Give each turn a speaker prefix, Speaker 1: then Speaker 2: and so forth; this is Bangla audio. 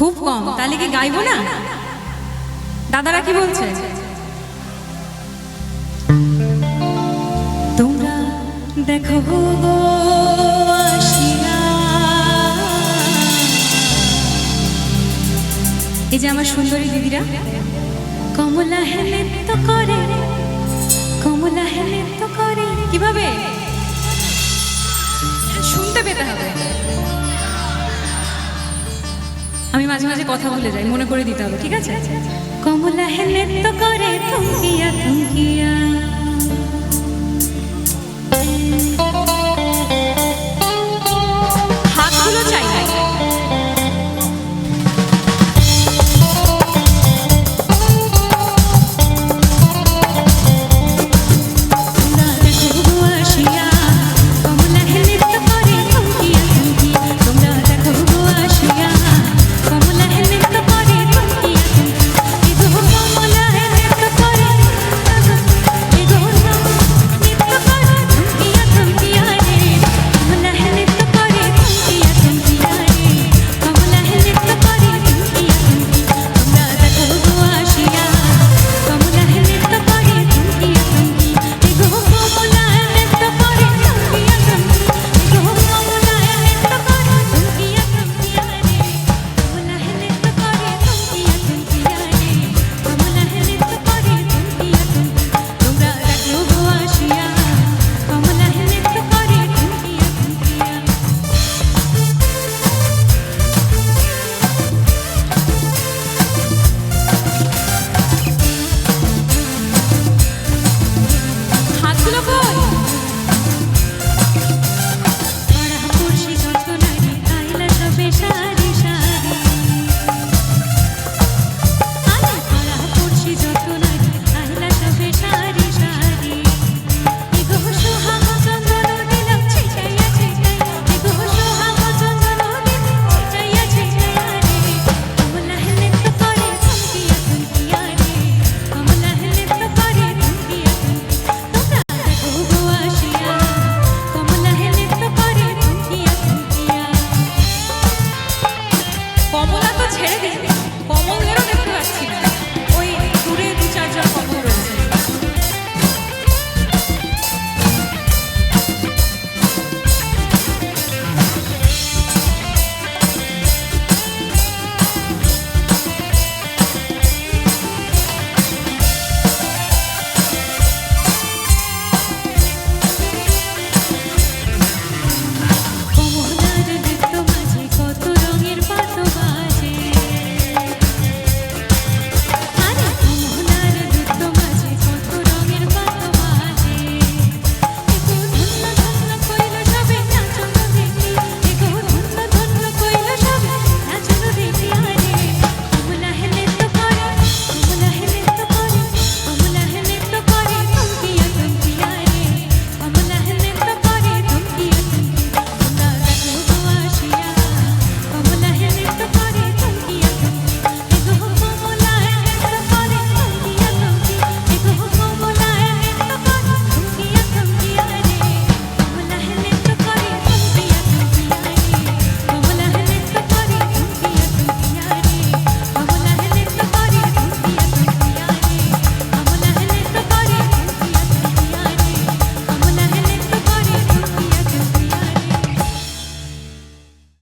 Speaker 1: খুব কম। তাহলে কি গাইবো না? দাদারা কি বলছে? তোমরা দেখো এই যে আমার সুন্দরী দিদিরা। কমলা হেলে তো করে, কমলা হেলে তো করে। কীভাবে? শুনতে পেতে হবে। আমি মাঝে মাঝে কথা বলে যাই, মনে করে দিতে হবে, ঠিক আছে? কমলা হেলে তো করে থমকিয়া থমকিয়া